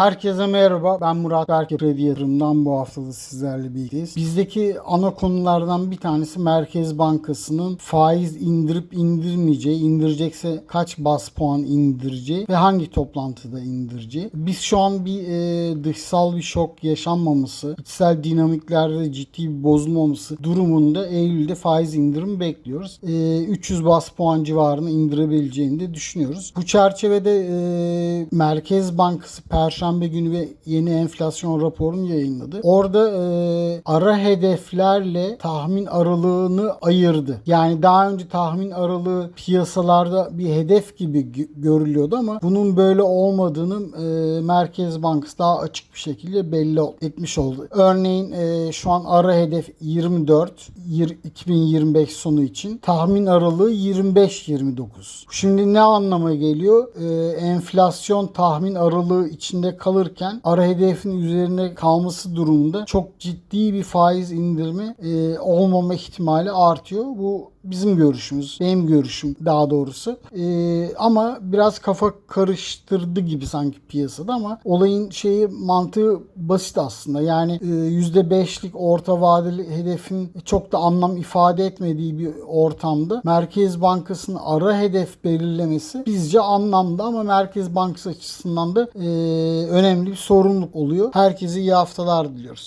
Herkese merhaba. Ben Murat Berke Kredi Yatırım'dan bu hafta da sizlerle birlikteyiz. Bizdeki ana konulardan bir tanesi Merkez Bankası'nın faiz indirip indirmeyeceği, indirecekse kaç bas puan indireceği ve hangi toplantıda indireceği. Biz şu an bir e, dışsal bir şok yaşanmaması, içsel dinamiklerde ciddi bir bozulmaması durumunda Eylül'de faiz indirimi bekliyoruz. E, 300 bas puan civarını indirebileceğini de düşünüyoruz. Bu çerçevede e, Merkez Bankası Perşembe günü ve yeni enflasyon raporunu yayınladı. Orada e, ara hedeflerle tahmin aralığını ayırdı. Yani daha önce tahmin aralığı piyasalarda bir hedef gibi gö- görülüyordu ama bunun böyle olmadığını e, Merkez Bankası daha açık bir şekilde belli etmiş oldu. Örneğin e, şu an ara hedef 24 yir- 2025 sonu için tahmin aralığı 25-29. Şimdi ne anlama geliyor? E, enflasyon tahmin aralığı içinde kalırken ara hedefin üzerine kalması durumunda çok ciddi bir faiz indirimi e, olmama ihtimali artıyor. Bu bizim görüşümüz, benim görüşüm daha doğrusu. E, ama biraz kafa karıştırdı gibi sanki piyasada ama olayın şeyi mantığı basit aslında. Yani e, %5'lik orta vadeli hedefin çok da anlam ifade etmediği bir ortamda Merkez Bankası'nın ara hedef belirlemesi bizce anlamda ama Merkez Bankası açısından da e, önemli bir sorumluluk oluyor. Herkese iyi haftalar diliyoruz.